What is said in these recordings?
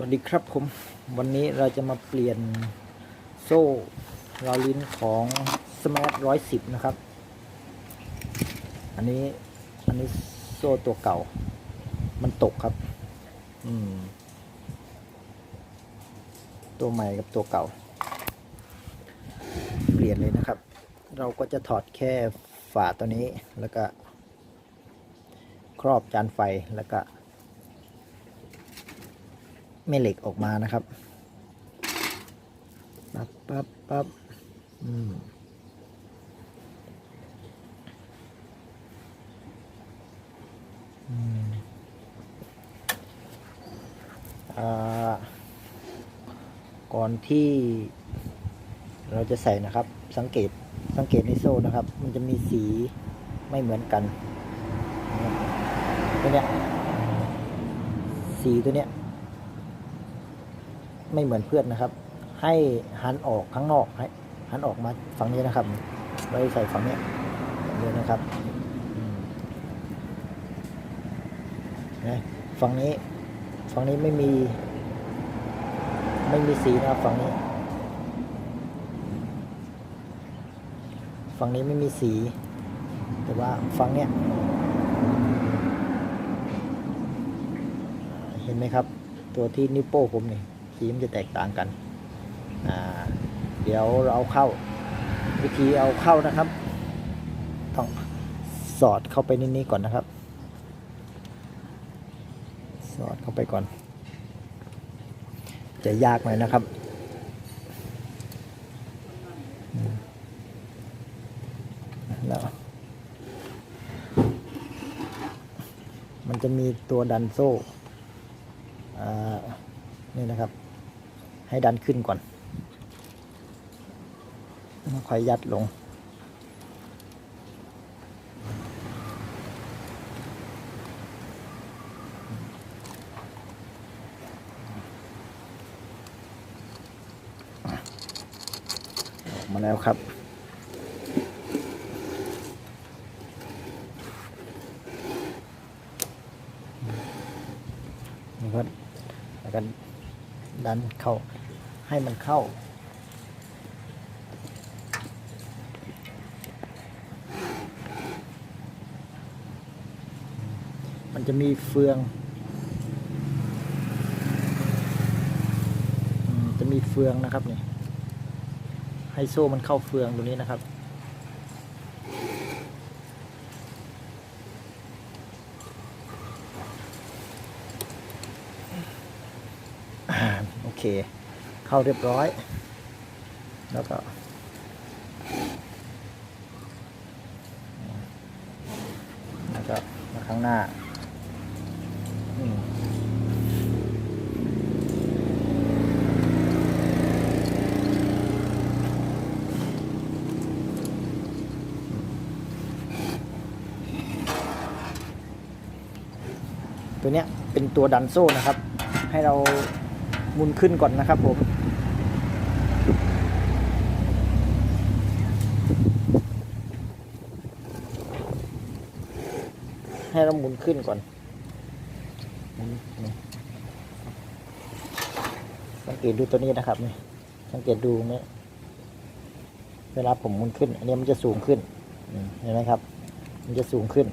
วัสดีครับผม วันนี้เราจะมาเปลี่ยนโซ่รอลิ้นของ Smart 110นะครับ อันนี้อันนี้โซ่ตัวเก่า มันตกครับ อืม ตัวใหม่กับตัวเก่า เปลี่ยนเลยนะครับ เราก็จะถอดแค่ฝาตัวนี้แล้วก็ ครอบจานไฟแล้วก็ แม่เหล็กออกมานะครับปั๊บปั๊บปั๊บอืมอ่าก่อนที่เราจะใส่นะครับ สังเกตสังเกตในโซ่นะครับ มันจะมีสีไม่เหมือนกันตัวเนี้ยสีตัวเนี้ย ไม่เหมือนเพื่อนนะครับ ให้หันออกข้างนอกให้หันออกมาฝั่งนี้นะครับไว้ใส่ฝั่งนี้ยแบบนี้นะครับนะฝั่งนี้ฝั่งนี้ไม่มี ไม่มีสีนะครับฝั่งนี้ ฝั่งนี้ไม่มีสี แต่ว่าฝั่งเนี้ยเห็นไหมครับ ตัวที่นิ้วโป้งผมนี่ สีมันจะแตกต่างกันเดี๋ยวเราเอาเข้า วิธีเอาเข้านะครับ ต้องสอดเข้าไปในนี้ก่อนนะครับ สอดเข้าไปก่อน จะยากหน่อยนะครับแล้วมันจะมีตัวดันโซ่นี่นะครับ ให้ดันขึ้นก่อนแล้วค่อยยัดลง มาแล้วครับนี่ครับแล้วก็ดันเข้า ให้มันเข้า มันจะมีเฟือง จะมีเฟืองนะครับนี่ ให้โซ่มันเข้าเฟืองตรงนี้นะครับโอเค เข้าเรียบร้อย แล้วก็ แล้วก็มาข้างหน้าตัวเนี้ยเป็นตัวดันโซ่นะครับ ให้เรา มุนขึ้นก่อนนะครับผมให้เราหมุนขึ้นก่อนสังเกตดูตัวนี้นะครับนี่สังเกตดูเนี่ยเวลาผมหมุนขึ้น อันนี้มันจะสูงขึ้นเห็นไหมครับ มันจะสูงขึ้น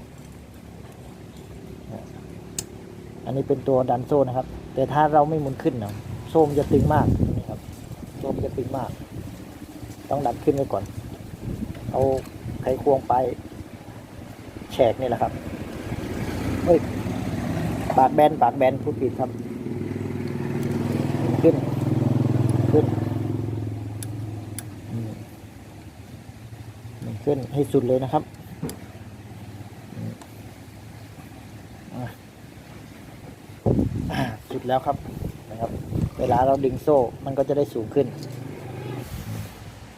อันนี้เป็นตัวดันโซ่นะครับ แต่ถ้าเราไม่หมุนขึ้นนะโซ่มันจะตึงมากนี่ครับโซ่มันจะตึงมาก ต้องดันขึ้นไว้ก่อน เอาไขควงไปแฉกนี่แหละครับเฮ้ยปากแบนปากแบนพูดผิดครับ ขึ้นขึ้นขึ้นให้สุดเลยนะครับอืมอะอ่าสุด แล้วครับนะครับ เวลาเราดึงโซ่มันก็จะได้สูงขึ้น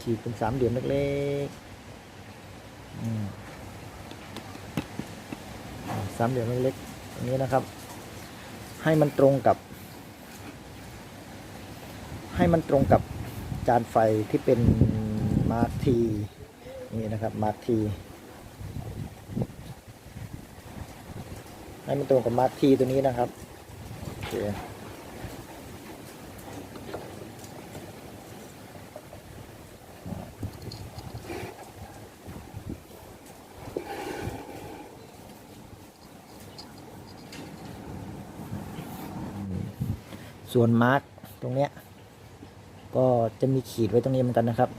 ฉีดเป็นสามเหลี่ยมเล็กๆสามเหลี่ยมเล็กๆอย่างนี้นะครับ ให้มันตรงกับ ให้มันตรงกับจานไฟที่เป็นมาร์ทีนี่นะครับมาร์ทีให้มันตรงกับมาร์ทีตัวนี้นะครับ คส่วนมาร์กตรงเนี้ยก็จะมีขีดไว้ตรงนี้เหมือนกันนะครับ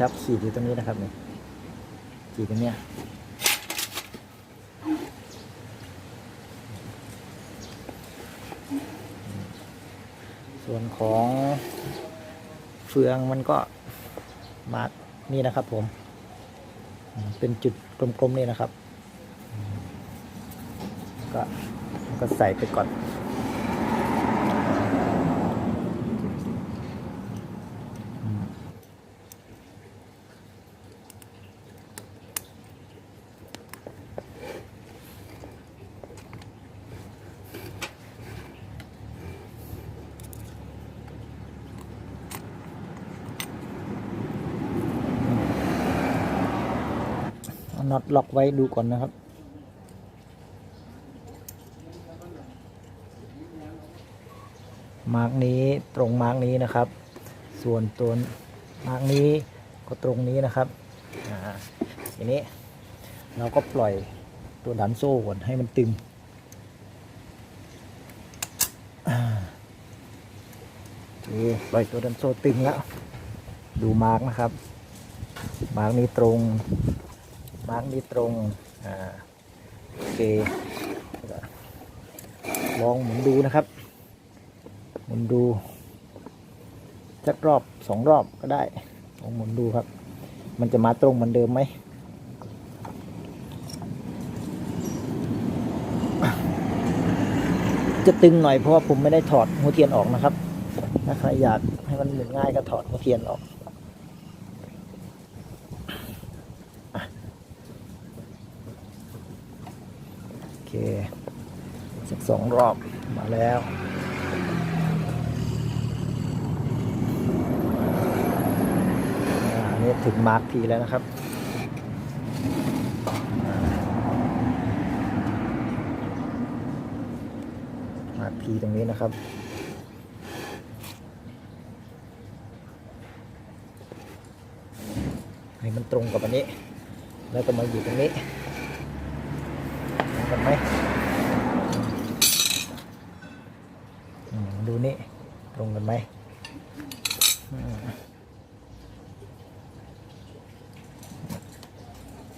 ครับขีดอยู่ตรงนี้นะครับเนี่ยขีดตรงเนี้ยส่วนของเฟืองมันก็มานี่นะครับผม เป็นจุดกลมๆนี่นะครับ ก็ก็ใส่ไปก่อน น็อตล็อกไว้ดูก่อนนะครับ มาร์กนี้ตรงมาร์กนี้นะครับ ส่วนตัวมาร์กนี้ก็ตรงนี้นะครับอ่าทีนี้เราก็ปล่อยตัวดันโซ่ก่อนให้มันตึงอ่าโอเคปล่อยตัวดันโซ่ตึงแล้ว ดูมาร์กนะครับ มาร์กนี้ตรง มาร์กนี้ตรงอ่าโอเคลองหมุนดูนะครับ หมุนดูสักรอบสองรอบก็ได้ลองหมุนดูครับ มันจะมาตรงเหมือนเดิมไหมจะตึงหน่อยเพราะว่าผมไม่ได้ถอดหัวเทียนออกนะครับ ถ้าใครอยากให้มันหมุนง่ายก็ถอดหัวเทียนออก เคสักสองรอบมาแล้วอันนี้ถึงมาร์คทีแล้วนะครับมาร์คทีตรงนี้นะครับให้มันตรงกับอันนี้ แล้วก็มาอยู่ตรงนี้ กันไหมดูนี่ตรงกันไหม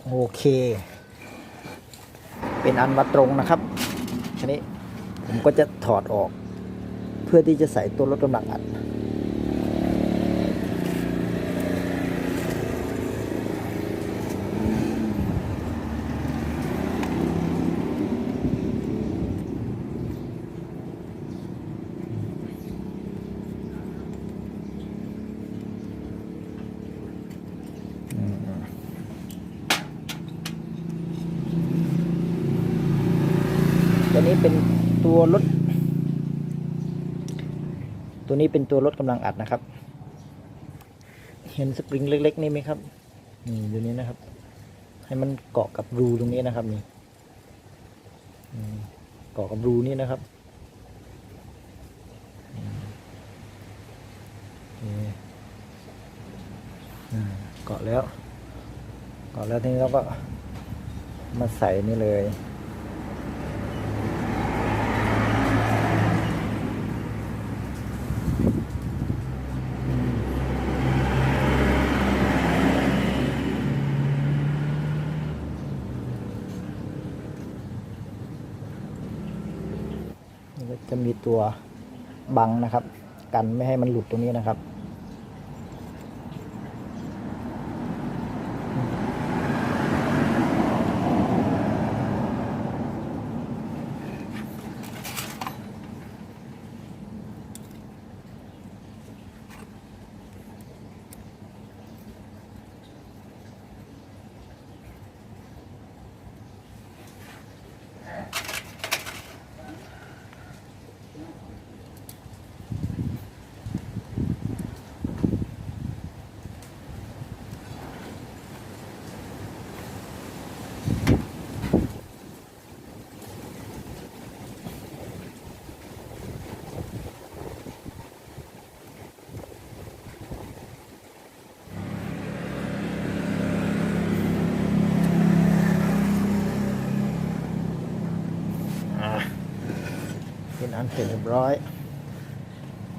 โอเค เป็นอันวัดตรงนะครับทีนี้ผมก็จะถอดออก เพื่อที่จะใส่ตัวลดกำลังอัด ตัว นี้เป็นตัวลด ตัวนี้เป็นตัวลดกำลังอัดนะครับ เห็นสปริงเล็ก ๆ นี่ไหมครับนี่ดูนี้นะครับ ให้มันเกาะกับรูตรงนี้นะครับนี่เกาะกับรูนี่นะครับเคอ่าเกาะแล้ว เกาะแล้วทีนี้เราก็มาใส่นี่เลย มันก็จะมี ตัวบังนะครับ กันไม่ให้มันหลุดตรงนี้นะครับานเสร็จเรียบร้อย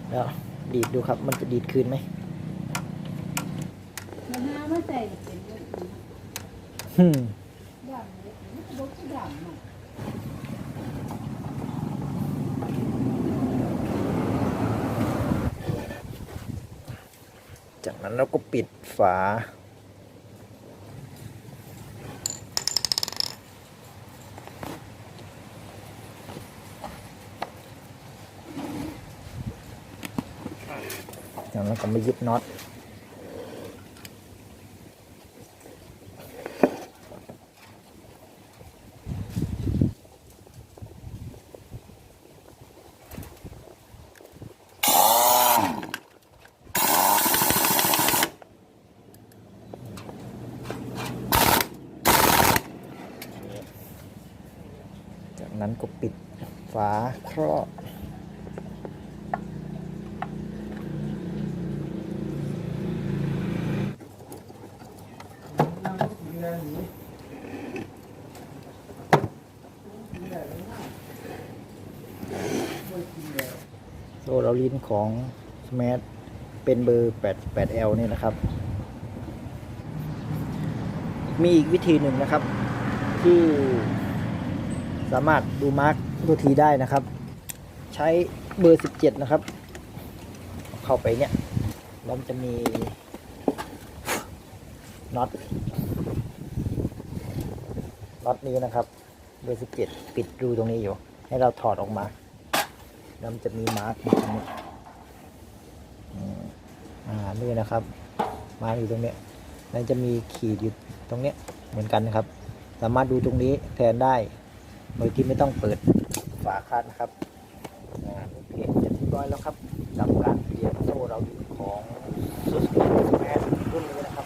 แล้วดีดดูครับ มันจะดีดคืนไหมมันหามาใส่เป็นเรื่องอื่นฮึมด่างเลยมันก็บอกว่าด่างเนาะจากนั้นเราก็ปิดฝา จากนั้นก็มายึดน็อตจากนั้นก็ปิดฝาครอบ โซ่เราลิ้นของสมาร์ทเป็นเบอร์ 8 8L เนี่ยนะครับ มีอีกวิธีหนึ่งนะครับ ที่สามารถดูมาร์กตัวทีได้นะครับ ใช้เบอร์ 17 นะครับ เข้าไปเนี่ยแล้วมันจะมีน็อตน็อตนี้นะครับ เบอร์ 17 ปิดรูตรงนี้อยู่ ให้เราถอดออกมา แล้วมันจะมีมาร์กอยู่ตรงนี้อ่านี่นะครับ มาร์กอยู่ตรงเนี้ยแล้วจะมีขีดอยู่ตรงเนี้ยเหมือนกันนะครับ สามารถดูตรงนี้แทนได้โดยที่ไม่ต้องเปิดฝาคันนะครับอ่าโอเคเสร็จเรียบร้อยแล้วครับกับการเปลี่ยนโซ่เราของซูซูแมนรุ่นนี้นะครับ